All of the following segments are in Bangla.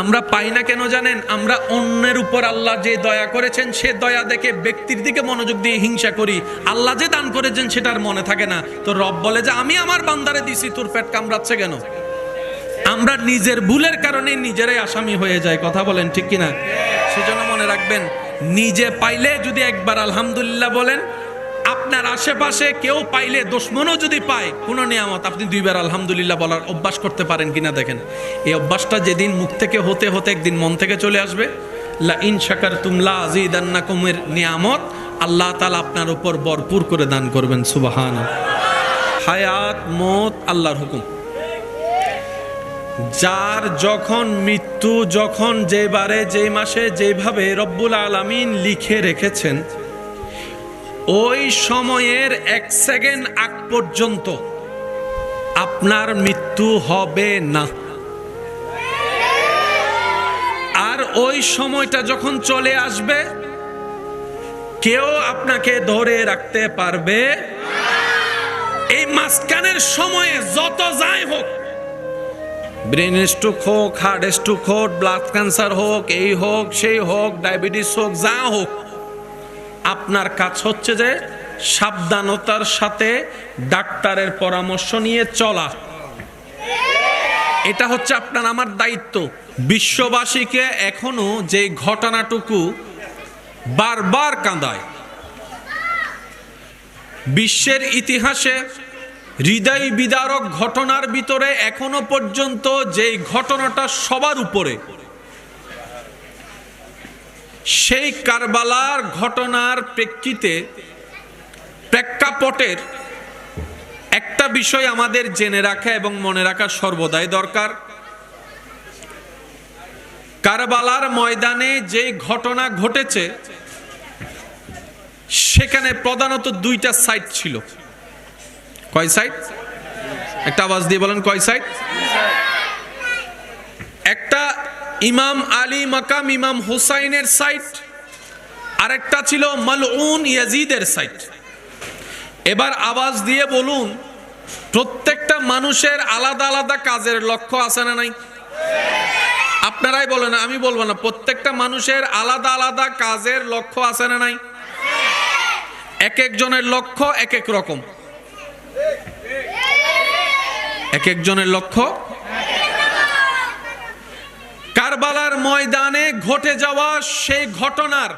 আমরা পাই না কেন জানেন? আমরা অন্যের উপর আল্লাহ যে দয়া করেছেন, সে দয়া দেখে ব্যক্তির দিকে মনোযোগ দিয়ে হিংসা করি। আল্লাহ যে দান করেছেন, সেটার মনে থাকে না। তো রব বলে যে, আমি আমার বান্দারে দিছি, তোর পেট কামড়াচ্ছে কেন? আমরা নিজের ভুলের কারণে নিজেরাই আসামি হয়ে যায় কথা বলেন ঠিক কিনা? সেজন্য মনে রাখবেন, নিজে পাইলে যদি একবার আলহামদুলিল্লাহ বলেন আপনার আশেপাশে কেউ পাইলে দুশ্মনও যদি পায়, কোনো নিয়ামত। আপনি দুইবার আলহামদুলিল্লাহ বলার অভ্যাস করতে পারেন কিনা দেখেন। এই অভ্যাসটা যেদিন মুখ থেকে হতে হতে একদিন মন থেকে চলে আসবে। লা ইন শাকার তুমলা আজিদান্নাকুমের নিয়ামত আল্লাহ তালা আপনার উপর ভরপুর করে দান করবেন সুবাহান হায়াত, মত, আল্লাহর হুকুম। যার যখন মৃত্যু, যখন যেবারে যে মাসে যেভাবে রব্বুল আলামিন লিখে রেখেছেন ওই সময়ের এক সেকেন্ড আগ পর্যন্ত আপনার মৃত্যু হবে না। আর ওই সময়টা যখন চলে আসবে, কেউ আপনাকে ধরে রাখতে পারবে। এই মাঝখানের সময়ে যত যাই হোক ব্রেন স্ট্রোক হোক, হার্ট স্ট্রোক হোক, ব্লাড ক্যান্সার হোক, এই হোক, সেই হোক, ডায়াবেটিস হোক, যা হোক আপনার কাজ হচ্ছে যে সাবধানতার সাথে ডাক্তারের পরামর্শ নিয়ে চলা। এটা হচ্ছে আপনার, আমার দায়িত্ব। বিশ্ববাসীকে এখনও যে ঘটনাটুকু বারবার কাঁদায়, বিশ্বের ইতিহাসে হৃদয় বিদারক ঘটনার ভিতরে এখনও পর্যন্ত যে ঘটনাটা সবার উপরে সেই কারবালার ঘটনার প্রেক্ষিতে প্রেক্ষাপটের একটা বিষয় আমাদের জেনে রাখা এবং মনে রাখা সর্বদাই দরকার। কারবালার ময়দানে যে ঘটনা ঘটেছে, সেখানে প্রধানত দুইটা সাইট ছিল। কয় সাইট একটা আওয়াজ দিয়ে বলেন কয় সাইট একটা ইমাম আলী মাকাম, ইমাম হুসাইনের সাইট। আরেকটা ছিল মালউন ইয়াজিদের সাইট। এবার আওয়াজ দিয়ে বলুন, প্রত্যেকটা মানুষের আলাদা আলাদা কাজের লক্ষ্য আছে না নাই? আপনারাই বলেন, আমি বলব না, প্রত্যেকটা মানুষের আলাদা আলাদা কাজের লক্ষ্য আছে না নাই? এক একজনের লক্ষ্য এক এক রকম। এক একজনের লক্ষ্য কারবালার ময়দানে ঘটে যাওয়া সেই ঘটনার।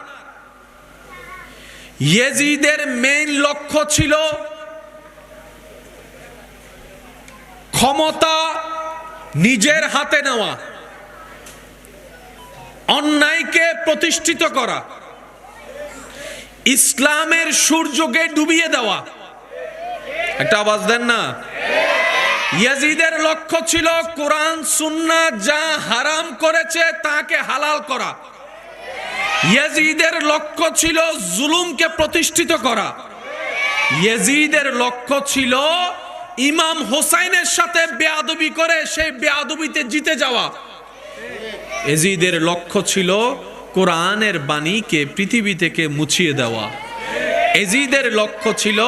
ইয়েজিদের মেইন লক্ষ্য ছিল ক্ষমতা নিজের হাতে নেওয়া, অন্যায়কে প্রতিষ্ঠিত করা, ইসলামের সূর্যকে ডুবিয়ে দেওয়া। একটা আওয়াজ দেন না? ইয়াজিদের লক্ষ্য ছিল কোরআন, সুন্না যা হারাম করেছে তাকে হালাল করা। ইয়াজিদের লক্ষ্য ছিল জুলুমকে প্রতিষ্ঠিত করা। ইয়াজিদের লক্ষ্য ছিল ইমাম হোসাইনের সাথে বেয়াদবি করে সেই বেয়াদবিতে জিতে যাওয়া। এজিদের লক্ষ্য ছিল কোরআনের বাণীকে পৃথিবী থেকে মুছিয়ে দেওয়া। এজিদের লক্ষ্য ছিল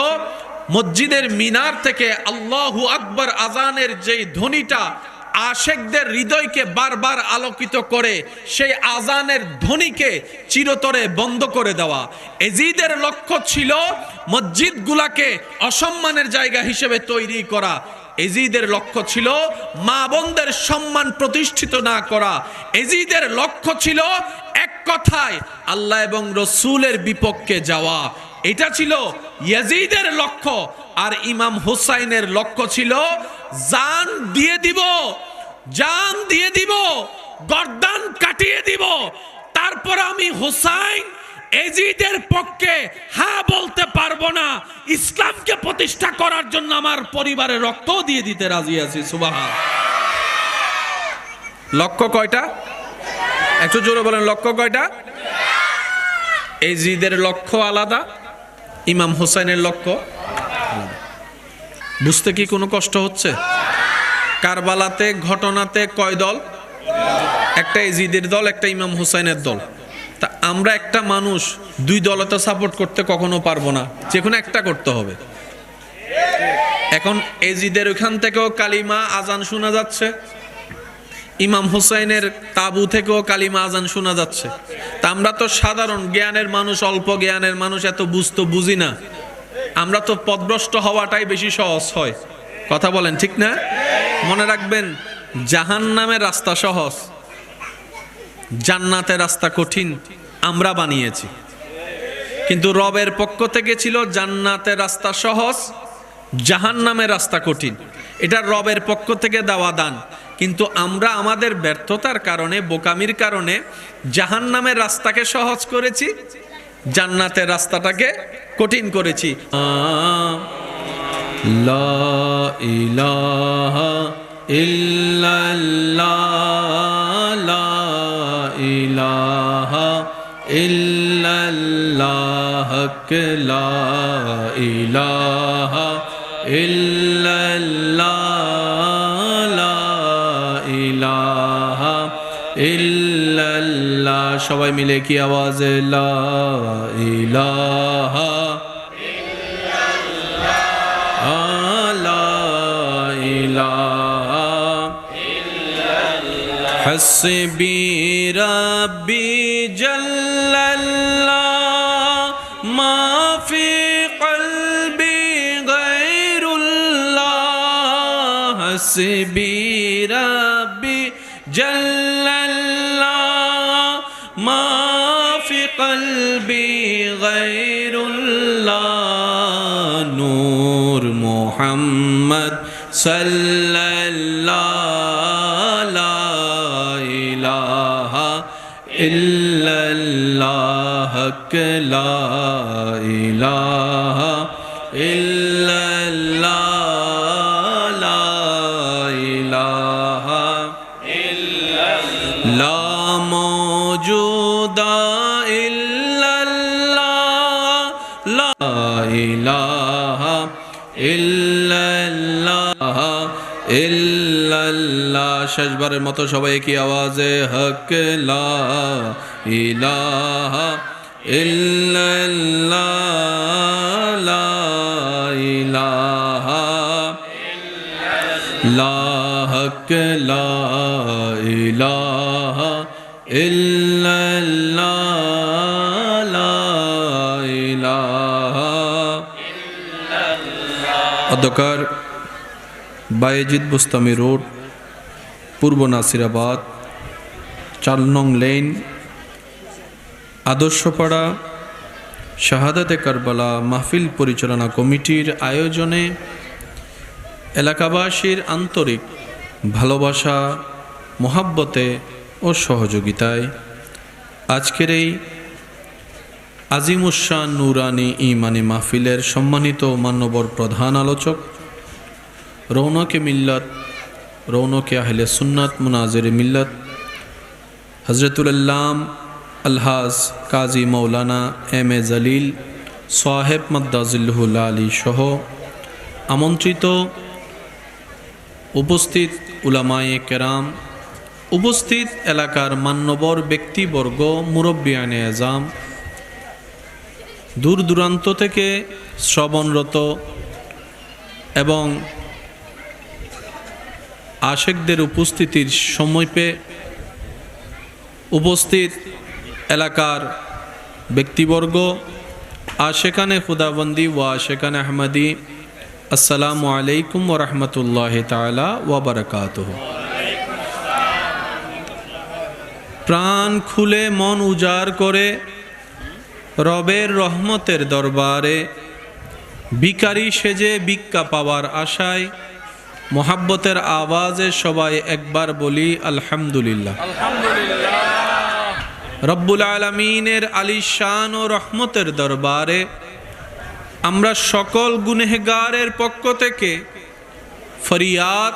মসজিদের মিনার থেকে আল্লাহু আকবর আজানের যেই ধ্বনিটা আশেকদের হৃদয়কে বারবার আলোকিত করে, সেই আজানের ধ্বনিকে চিরতরে বন্ধ করে দেওয়া। এজিদের লক্ষ্য ছিল মসজিদগুলাকে অসম্মানের জায়গা হিসেবে তৈরি করা। এজিদের লক্ষ্য ছিল মা বোনদের সম্মান প্রতিষ্ঠিত না করা। এজিদের লক্ষ্য ছিল এক কথায়, আল্লাহ এবং রসুলের বিপক্ষে যাওয়া। এটা ছিল ইয়াজিদের লক্ষ্য আর ইমাম হুসাইনের লক্ষ্য ছিল জান দিয়ে দিব, জান দিয়ে দিব, গর্দান কাটিয়ে দিব। তারপর আমি হুসাইন এজিদের পক্ষে হ্যাঁ বলতে পারব না, ইসলামকে প্রতিষ্ঠা করার জন্য আমার পরিবারের রক্ত দিয়ে দিতে রাজি আছি সুবাহ লক্ষ্য কয়টা? একটু জোরে বলেন, লক্ষ্য কয়টা? এজিদের লক্ষ্য আলাদা? ইমাম হোসাইনের লক্ষ্য? বুঝতে কি কোনো কষ্ট হচ্ছে? কারবালাতে, ঘটনাতে কয় দল? একটা এজিদের দল, একটা ইমাম হোসাইনের দল। তা আমরা একটা মানুষ, দুই দলতে সাপোর্ট করতে কখনো পারব না। যে কোনো একটা করতে হবে। এখন এজিদের ওখান থেকেও কালিমা আজান শোনা যাচ্ছে। ইমাম হুসাইনের তাবু থেকেও কালিমা আজান শোনা যাচ্ছে। তা আমরা তো সাধারণ জ্ঞানের মানুষ, অল্প জ্ঞানের মানুষ, এত বুঝতো বুঝি না। আমরা তো পদভ্রষ্ট হওয়াটাই বেশি সহজ হয়। কথা বলেন, ঠিক না? মনে রাখবেন জাহান নামের রাস্তা সহজ জান্নাতের রাস্তা কঠিন, আমরা বানিয়েছি। কিন্তু রবের পক্ষ থেকে ছিল জান্নাতের রাস্তা সহজ জাহান নামের রাস্তা কঠিন। এটা রবের পক্ষ থেকে দেওয়া দান। কিন্তু আমরা আমাদের ব্যর্থতার কারণে, বোকামির কারণে জাহান নামের রাস্তাকে সহজ করেছি, জান্নাতের রাস্তাটাকে কঠিন করেছি। আ- লা ইলাহা ইল্লাল্লাহ সবাই মিলে কি আওয়াজে লা ইলাহা لا إله حسبي ربي جل الله ما في قلبي غير الله حسبي ربي جل محمد صلی اللہ لا الہ الا اللہ حق لا الہ الا اللہ موجودہ الا اللہ لا الہ শেষবারের মতো সবাই কি আওয়াজে লা ইলাহা লা লা হক লা লা অধ্যকার বাইজিদ বুস্তামি রোড। পূর্ব নাসিরাবাদ, চার নং লেন, আদর্শপাড়া, শাহাদাতে কারবালা মাহফিল পরিচালনা কমিটির আয়োজনে এলাকাবাসীর আন্তরিক ভালোবাসা, মোহাব্বতে ও সহযোগিতায় আজকের এই আজিমুসান নুরানি ইমানি মাহফিলের সম্মানিত মান্যবর প্রধান আলোচক রৌনকে মিল্লত রৌনকে আহলে সুন্নাত মুনাজের মিল্লত। হজরতুল্লাম আলহাজ কাজী মৌলানা এম এ জলিল, সোহেব মদ্দাজিল্লুল আলী সহ আমন্ত্রিত উপস্থিত উলামায়ে কেরাম, উপস্থিত এলাকার মান্যবর ব্যক্তিবর্গ, মুরব্বী মুরব্বিয়ানে এজাম দূর দূরান্ত থেকে শ্রবণরত এবং আশেকদের উপস্থিতির সময় পেয়ে উপস্থিত এলাকার ব্যক্তিবর্গ আশেখানে খুদাবন্দি ওয়া আশেখানে আহমদি, আসসালামু আলাইকুম ও রহমতুল্লাহ তালা ওয়াবারকাত প্রাণ খুলে মন উজাড় করে রবের রহমতের দরবারে ভিকারি সেজে ভিক্ষা পাওয়ার আশায় মোহাব্বতের আওয়াজে সবাই একবার বলি আলহামদুলিল্লাহ। রব্বুল আলমিনের আলী শান ও রহমতের দরবারে আমরা সকল গুনেহগারের পক্ষ থেকে ফরিয়াদ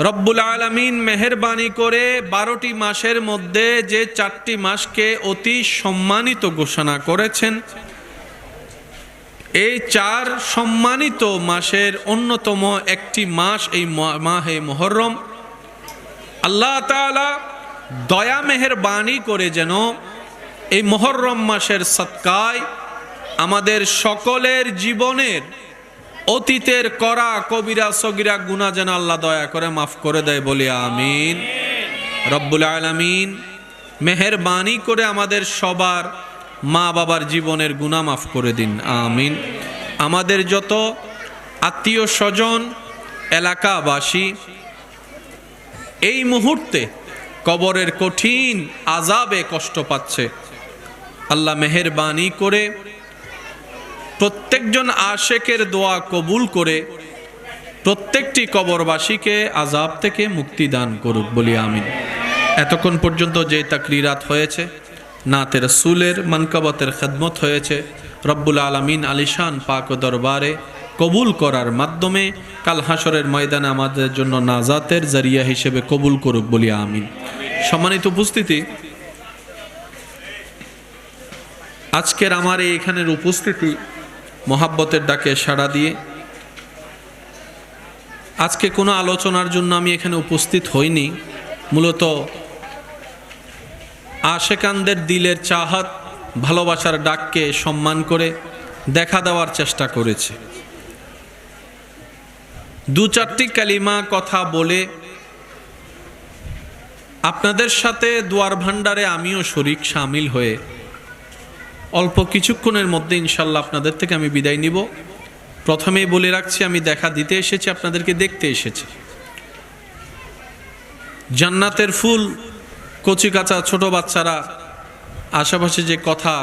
রব্বুল আলমিন মেহরবানি করে বারোটি মাসের মধ্যে যে চারটি মাসকে অতি সম্মানিত ঘোষণা করেছেন এই চার সম্মানিত মাসের অন্যতম একটি মাস এই মাহে মোহরম আল্লাহ তালা দয়া মেহরবানি করে যেন এই মোহরম মাসের সৎকায় আমাদের সকলের জীবনের অতীতের করা কবিরা সগিরা গুণা যেন আল্লাহ দয়া করে মাফ করে দেয় বলি আমিন। রব্বুল আলামিন মেহেরবানি করে আমাদের সবার মা বাবার জীবনের গুণা মাফ করে দিন, আমিন। আমাদের যত আত্মীয় স্বজন, এলাকাবাসী, এই মুহূর্তে কবরের কঠিন আজাবে কষ্ট পাচ্ছে। আল্লাহ মেহেরবানি করে প্রত্যেকজন আশেকের দোয়া কবুল করে প্রত্যেকটি কবরবাসীকে আজাব থেকে মুক্তি দান করুক, বলি আমিন। এতক্ষণ পর্যন্ত যে তাকরিরাত হয়েছে নাতের সুলের মানকাবতের খেদমত হয়েছে। রব্বুল আলমিন আলিশান পাক দরবারে কবুল করার মাধ্যমে কাল হাসরের ময়দানে আমাদের জন্য নাজাতের জরিয়া হিসেবে কবুল করুক বলি আমিন। সম্মানিত উপস্থিতি, আজকের আমার এই এখানের উপস্থিতি মহাব্বতের ডাকে সাড়া দিয়ে আজকে কোনো আলোচনার জন্য আমি এখানে উপস্থিত হইনি। মূলত আশেকানদের দিলের চাহাত ভালোবাসার ডাককে সম্মান করে দেখা দেওয়ার চেষ্টা করেছে। দু চারটি কালিমা কথা বলে, আপনাদের সাথে দুয়ার ভান্ডারে আমিও শরিক সামিল হয়ে অল্প কিছুক্ষণের মধ্যে ইনশাল্লাহ আপনাদের থেকে আমি বিদায় নিব। প্রথমেই বলে রাখছি, আমি দেখা দিতে এসেছি, আপনাদেরকে দেখতে এসেছি। জান্নাতের ফুল কচি কাঁচা ছোট বাচ্চারা আশেপাশে যে কথা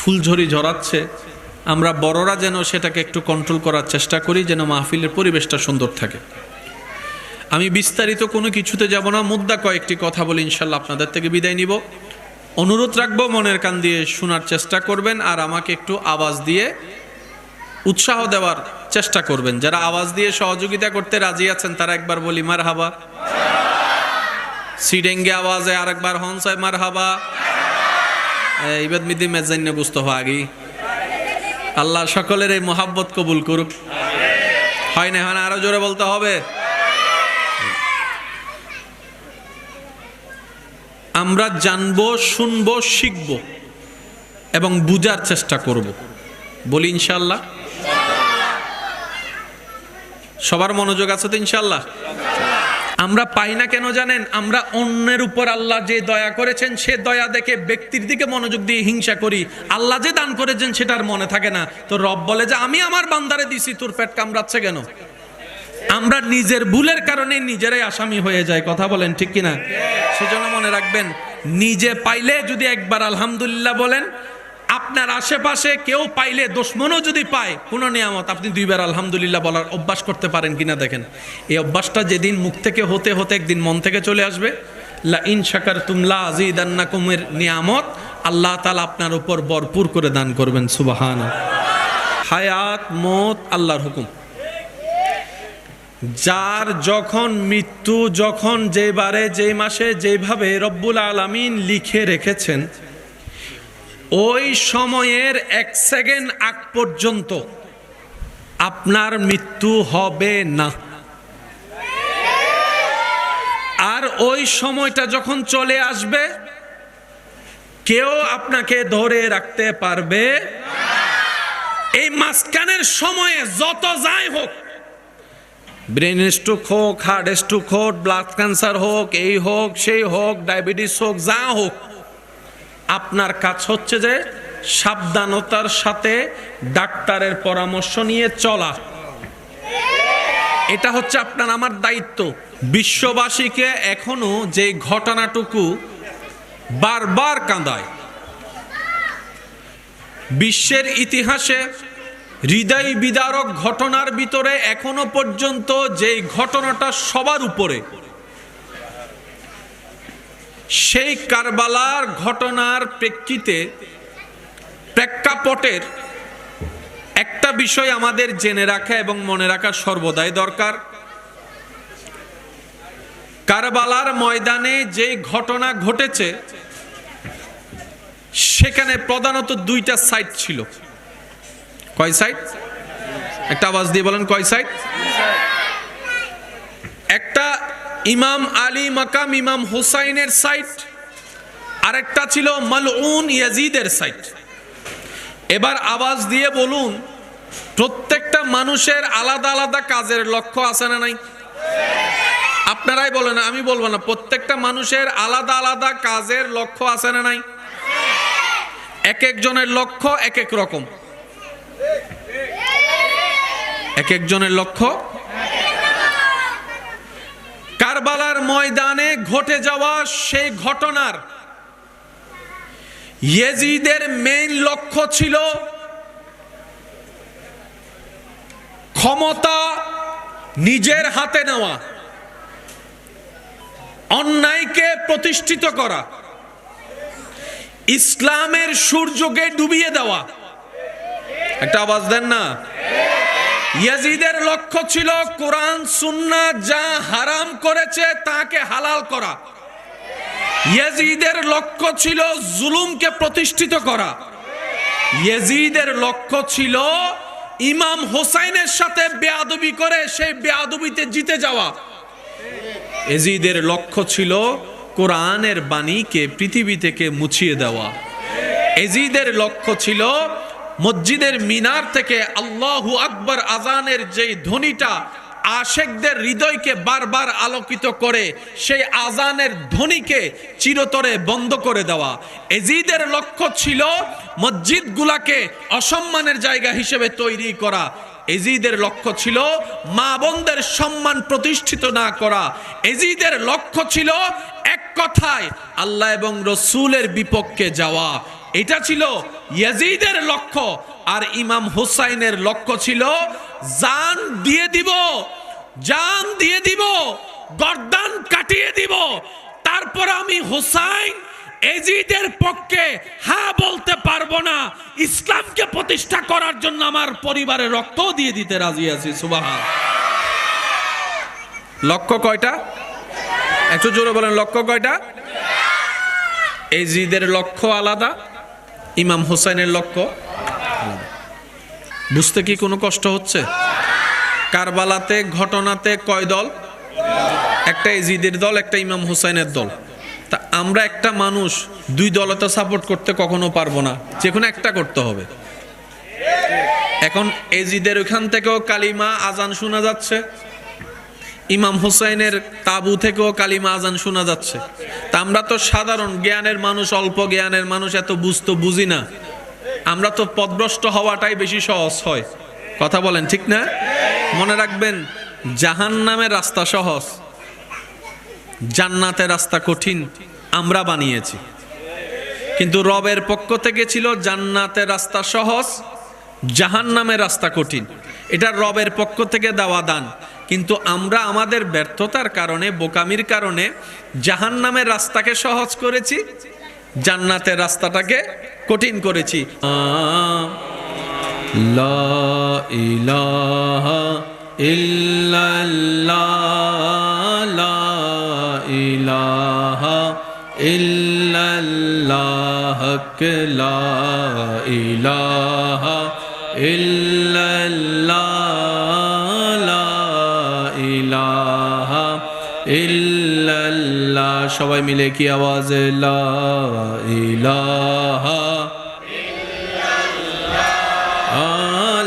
ফুলঝরি ঝরাচ্ছে, আমরা বড়রা যেন সেটাকে একটু কন্ট্রোল করার চেষ্টা করি, যেন মাহফিলের পরিবেশটা সুন্দর থাকে। আমি বিস্তারিত কোনো কিছুতে যাব না, মুদ্রা কয়েকটি কথা বলে ইনশাল্লাহ আপনাদের থেকে বিদায় নিব। অনুরোধ রাখব, মনের কান দিয়ে শোনার চেষ্টা করবেন আর আমাকে একটু আওয়াজ দিয়ে উৎসাহ দেওয়ার চেষ্টা করবেন। যারা আওয়াজ দিয়ে সহযোগিতা করতে রাজি আছেন, তারা একবার বলি মার হাবা সিডেঙ্গে আওয়াজে আরেকবার হনসায় মার হাবা ইবাদ মিদি মেজান্য বুঝতে হওয়া আগেই। আল্লাহ সকলের এই মোহাব্বত কবুল করুক। হয় না হয় না, আরও জোরে বলতে হবে। আমরা জানব, শুনব, শিখব এবং বুঝার চেষ্টা করব। বলি ইনশাল্লাহ সবার মনোযোগ আছে তো ইনশাল্লাহ আমরা পাই না কেন জানেন? আমরা অন্যের উপর আল্লাহ যে দয়া করেছেন, সে দয়া দেখে ব্যক্তির দিকে মনোযোগ দিয়ে হিংসা করি। আল্লাহ যে দান করেছেন, সেটার মনে থাকে না। তো রব বলে যে, আমি আমার বান্দারে দিছি, তোর পেট কামড়াচ্ছে কেন? আমরা নিজের ভুলের কারণে নিজেরাই আসামি হয়ে যায় কথা বলেন ঠিক কিনা? সেজন্য মনে রাখবেন, নিজে পাইলে যদি একবার আলহামদুলিল্লাহ বলেন আপনার আশেপাশে কেউ পাইলে দুশ্মনও যদি পায় কোনো নিয়ামত। আপনি দুইবার আলহামদুলিল্লাহ বলার অভ্যাস করতে পারেন কিনা দেখেন। এই অভ্যাসটা যেদিন মুখ থেকে হতে হতে একদিন মন থেকে চলে আসবে। লা ইন শাকার তুমলা আজিদান্নাকুমের নিয়ামত, আল্লাহ তালা আপনার উপর ভরপুর করে দান করবেন সুবাহান হায়াত, মত, আল্লাহর হুকুম। যার যখন মৃত্যু, যখন যেবারে, যেই মাসে যেভাবে রব্বুল আলামিন লিখে রেখেছেন ওই সময়ের এক সেকেন্ড আগ পর্যন্ত আপনার মৃত্যু হবে না। আর ওই সময়টা যখন চলে আসবে, কেউ আপনাকে ধরে রাখতে পারবে। এই মাঝখানের সময়ে যত যাই হোক ব্রেন স্ট্রোক হোক, হার্ট স্ট্রোক হোক, ব্লাড ক্যান্সার হোক, এই হোক, সেই হোক, ডায়াবেটিস হোক, যা হোক আপনার কাজ হচ্ছে যে সাবধানতার সাথে ডাক্তারের পরামর্শ নিয়ে চলা। এটা হচ্ছে আপনার, আমার দায়িত্ব। বিশ্ববাসীকে এখনও যে ঘটনাটুকু বারবার কাঁদায়, বিশ্বের ইতিহাসে হৃদয় বিদারক ঘটনার ভিতরে এখনও পর্যন্ত যে ঘটনাটা সবার উপরে সেই কারবালার ঘটনার প্রেক্ষিতে প্রেক্ষাপটের একটা বিষয় আমাদের জেনে রাখা এবং মনে রাখা সর্বদাই দরকার। কারবালার ময়দানে যে ঘটনা ঘটেছে, সেখানে প্রধানত দুইটা সাইট ছিল। কয় সাইট একটা আওয়াজ দিয়ে বলেন কয় সাইট একটা ইমাম আলী মাকাম, ইমাম হুসাইনের সাইট। আরেকটা ছিল মালউন ইয়াজিদের সাইট। এবার আওয়াজ দিয়ে বলুন, প্রত্যেকটা মানুষের আলাদা আলাদা কাজের লক্ষ্য আছে না নাই? আপনারাই বলেন, আমি বলব না, প্রত্যেকটা মানুষের আলাদা আলাদা কাজের লক্ষ্য আছে না নাই? এক একজনের লক্ষ্য এক এক রকম। এক একজনের লক্ষ্য কারবালার ময়দানে ঘটে যাওয়া সেই ঘটনার। ইয়েজিদের মেইন লক্ষ্য ছিল ক্ষমতা নিজের হাতে নেওয়া, অন্যায়কে প্রতিষ্ঠিত করা, ইসলামের সূর্যকে ডুবিয়ে দেওয়া। একটা আওয়াজ দেন না? ইয়াজিদের লক্ষ্য ছিল কোরআন, সুন্না যা হারাম করেছে তাকে হালাল করা। ইয়াজিদের লক্ষ্য ছিল জুলুমকে প্রতিষ্ঠিত করা। ইয়াজিদের লক্ষ্য ছিল ইমাম হোসাইনের সাথে বেয়াদবি করে সেই বেয়াদবিতে জিতে যাওয়া। এজিদের লক্ষ্য ছিল কোরআনের বাণীকে পৃথিবী থেকে মুছিয়ে দেওয়া। এজিদের লক্ষ্য ছিল মসজিদের মিনার থেকে আল্লাহু আকবর আজানের যেই ধ্বনিটা আশেকদের হৃদয়কে বারবার আলোকিত করে, সেই আজানের ধ্বনিকে চিরতরে বন্ধ করে দেওয়া। এজিদের লক্ষ্য ছিল মসজিদগুলাকে অসম্মানের জায়গা হিসেবে তৈরি করা। এজিদের লক্ষ্য ছিল মা বোনদের সম্মান প্রতিষ্ঠিত না করা। এজিদের লক্ষ্য ছিল এক কথায়, আল্লাহ এবং রসুলের বিপক্ষে যাওয়া। এটা ছিল ইয়াজিদের লক্ষ্য, আর ইমাম হুসাইনের লক্ষ্য ছিল জান দিয়ে দিব, জান দিয়ে দিব, গর্দান কাটিয়ে দিব। তারপর আমি হুসাইন এজিদের পক্ষে হ্যাঁ বলতে পারব না, ইসলামকে প্রতিষ্ঠা করার জন্য আমার পরিবারের রক্ত দিয়ে দিতে রাজি আছি সুবাহ লক্ষ্য কয়টা? একটু জোরে বলেন, লক্ষ্য কয়টা? এজিদের লক্ষ্য আলাদা? ইমাম হোসাইনের লক্ষ্য? বুঝতে কি কোনো কষ্ট হচ্ছে? কারবালাতে, ঘটনাতে কয় দল? একটা এজিদের দল, একটা ইমাম হোসাইনের দল। তা আমরা একটা মানুষ, দুই দলে তো সাপোর্ট করতে কখনো পারব না। যে কোনো একটা করতে হবে। এখন এজিদের ওখান থেকেও কালিমা আজান শোনা যাচ্ছে। ইমাম হুসাইনের তাবু থেকেও কালিমা আজান শোনা যাচ্ছে। তা আমরা তো সাধারণ জ্ঞানের মানুষ, অল্প জ্ঞানের মানুষ, এত বুঝতো বুঝি না। আমরা তো পদভ্রষ্ট হওয়াটাই বেশি সহজ হয়। কথা বলেন, ঠিক না? মনে রাখবেন জাহান নামের রাস্তা সহজ জান্নাতের রাস্তা কঠিন, আমরা বানিয়েছি। কিন্তু রবের পক্ষ থেকে ছিল জান্নাতের রাস্তা সহজ জাহান নামের রাস্তা কঠিন। এটা রবের পক্ষ থেকে দেওয়া দান। কিন্তু আমরা আমাদের ব্যর্থতার কারণে, বোকামির কারণে জাহান নামের রাস্তাকে সহজ করেছি, জান্নাতের রাস্তাটাকে কঠিন করেছি। লা ইলাহা ইল্লাল্লাহ। সবাই মিলে কি আওয়াজে লা ইলাহা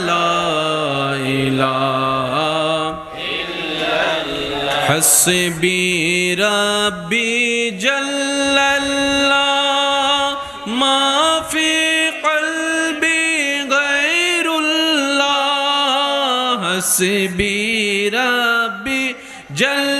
লা ইলাহা حسبي ربي جل الله ما في قلبي غير الله حسبي ربي جل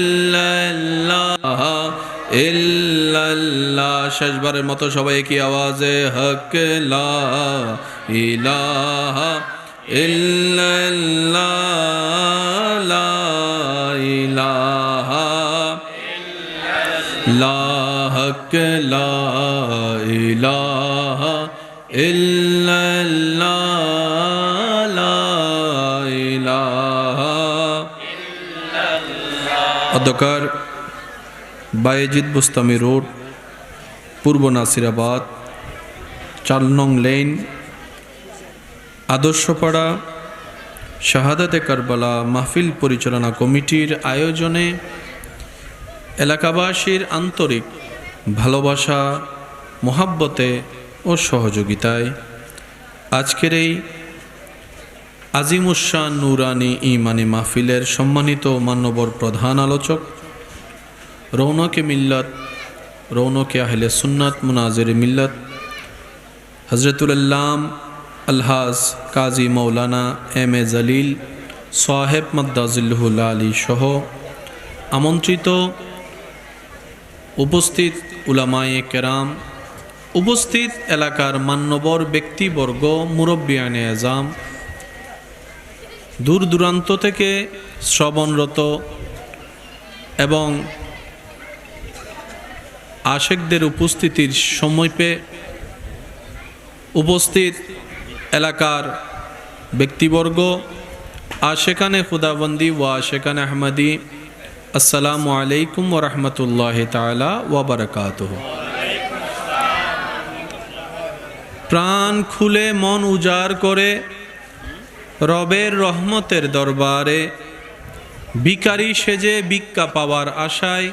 শেষবারের মতো সবাই কি আওয়াজে হক ইলাহা লা হক লা অধ্যকার বায়েজিদ বুস্তামি রোড। পূর্ব নাসিরাবাদ, চার নং লেন, আদর্শপাড়া, শাহাদাতে কারবালা মাহফিল পরিচালনা কমিটির আয়োজনে এলাকাবাসীর আন্তরিক ভালোবাসা, মোহাব্বতে ও সহযোগিতায় আজকের এই আজিমুসান নুরানি ইমানি মাহফিলের সম্মানিত মান্যবর প্রধান আলোচক রৌনকে মিল্লত রৌনকে আহলে সুন্নাত মুনাজের মিল্লত। হজরতুল্লাম আলহাজ কাজী মৌলানা এম এ জলিল, সাহেব মদ্দাজিল্লুল আলী সহ আমন্ত্রিত উপস্থিত উলামায়ে কেরাম, উপস্থিত এলাকার মান্যবর ব্যক্তিবর্গ মুরব্বিয়ানে এজাম দূর দূরান্ত থেকে শ্রবণরত এবং আশেকদের উপস্থিতির সময় পেয়ে উপস্থিত এলাকার ব্যক্তিবর্গ আশেখানে খুদাবন্দি ও আশেখানে আহমদি, আসসালামু আলাইকুম ও রহমতুল্লাহ তালা ওবরকাত প্রাণ খুলে মন উজাড় করে রবের রহমতের দরবারে ভিকারি সেজে ভিক্ষা পাওয়ার আশায়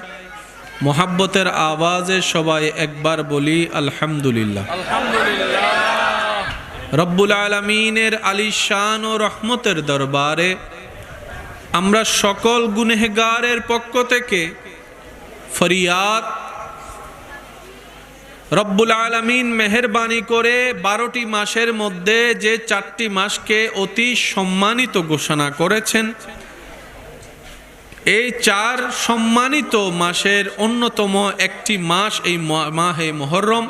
মোহাব্বতের আওয়াজে সবাই একবার বলি আলহামদুলিল্লাহ। রব্বুল আলমিনের আলিশান ও রহমতের দরবারে আমরা সকল গুনেহগারের পক্ষ থেকে ফরিয়াদ রব্বুল আলমিন মেহরবানি করে বারোটি মাসের মধ্যে যে চারটি মাসকে অতি সম্মানিত ঘোষণা করেছেন এই চার সম্মানিত মাসের অন্যতম একটি মাস এই মাহে মহরম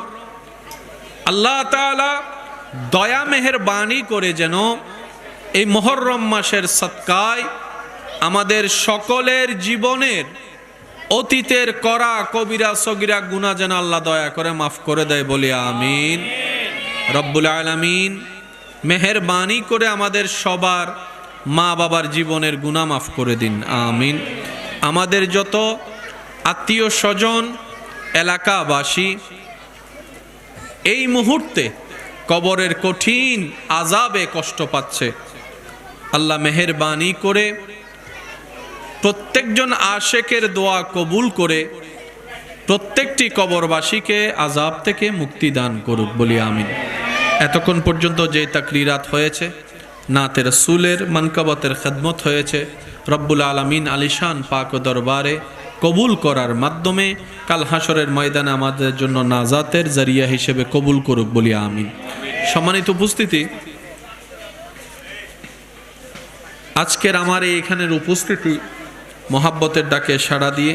আল্লাহ তালা দয়া মেহরবানি করে যেন এই মহরম মাসের সৎকায় আমাদের সকলের জীবনের অতীতের করা কবিরা সগিরা গুণা যেন আল্লাহ দয়া করে মাফ করে দেয় বলি আমিন। রব্বুল আলমিন মেহরবানি করে আমাদের সবার মা বাবার জীবনের গুণা মাফ করে দিন, আমিন। আমাদের যত আত্মীয় স্বজন, এলাকাবাসী, এই মুহূর্তে কবরের কঠিন আজাবে কষ্ট পাচ্ছে। আল্লাহ মেহরবানি করে প্রত্যেকজন আশেকের দোয়া কবুল করে প্রত্যেকটি কবরবাসীকে আজাব থেকে মুক্তি দান করুক, বলি আমিন। এতক্ষণ পর্যন্ত যে তাকরিরাত হয়েছে নাতের সুলের মানকাবতের খেদমত হয়েছে। রব্বুল আলমিন আলিশান পাক দরবারে কবুল করার মাধ্যমে কাল হাসরের ময়দানে আমাদের জন্য নাজাতের জারিয়া হিসেবে কবুল করুক বলি আমিন। সম্মানিত উপস্থিতি, আজকের আমার এই এখানের উপস্থিতি মহাব্বতের ডাকে সাড়া দিয়ে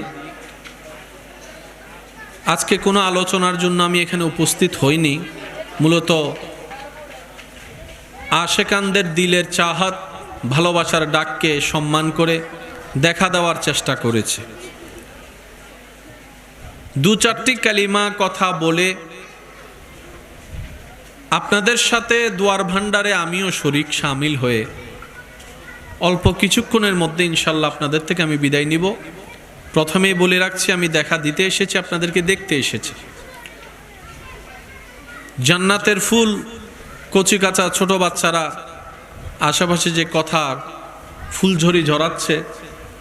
আজকে কোনো আলোচনার জন্য আমি এখানে উপস্থিত হইনি। মূলত আশেকানদের দিলের চাহাত ভালোবাসার ডাককে সম্মান করে দেখা দেওয়ার চেষ্টা করেছে। দু চারটি কালিমা কথা বলে, আপনাদের সাথে দুয়ার ভান্ডারে আমিও শরিক সামিল হয়ে অল্প কিছুক্ষণের মধ্যে ইনশাল্লাহ আপনাদের থেকে আমি বিদায় নিব। প্রথমেই বলে রাখছি, আমি দেখা দিতে এসেছি, আপনাদেরকে দেখতে এসেছি। জান্নাতের ফুল কচি কাঁচা ছোট বাচ্চারা আশেপাশে যে কথা ফুলঝরি ঝরাচ্ছে,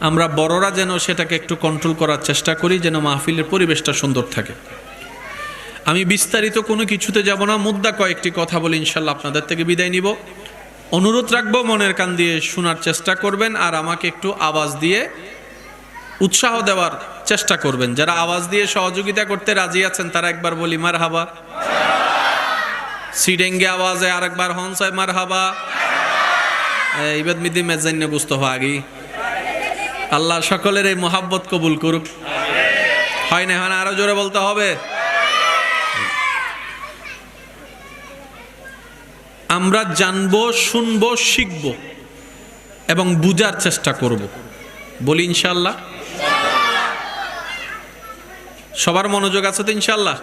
আমরা বড়রা যেন সেটাকে একটু কন্ট্রোল করার চেষ্টা করি, যেন মাহফিলের পরিবেশটা সুন্দর থাকে। আমি বিস্তারিত কোনো কিছুতে যাব না, মুদ্রা কয়েকটি কথা বলে ইনশাল্লাহ আপনাদের থেকে বিদায় নিব। অনুরোধ রাখব, মনের কান দিয়ে শোনার চেষ্টা করবেন আর আমাকে একটু আওয়াজ দিয়ে উৎসাহ দেওয়ার চেষ্টা করবেন। যারা আওয়াজ দিয়ে সহযোগিতা করতে রাজি আছেন, তারা একবার বলি মার হাবা সিডেঙ্গে আওয়াজে আরেকবার হনসায় মার হাবা ইবাদ মিদি মেজান্য বুঝত আগি আল্লাহ সকলের এই মোহাব্বত কবুল করুক। হয় না হয় না, আরও জোরে বলতে হবে। আমরা জানব, শুনব, শিখব এবং বুঝার চেষ্টা করব। বলি ইনশাল্লাহ সবার মনোযোগ আছে তো ইনশাল্লাহ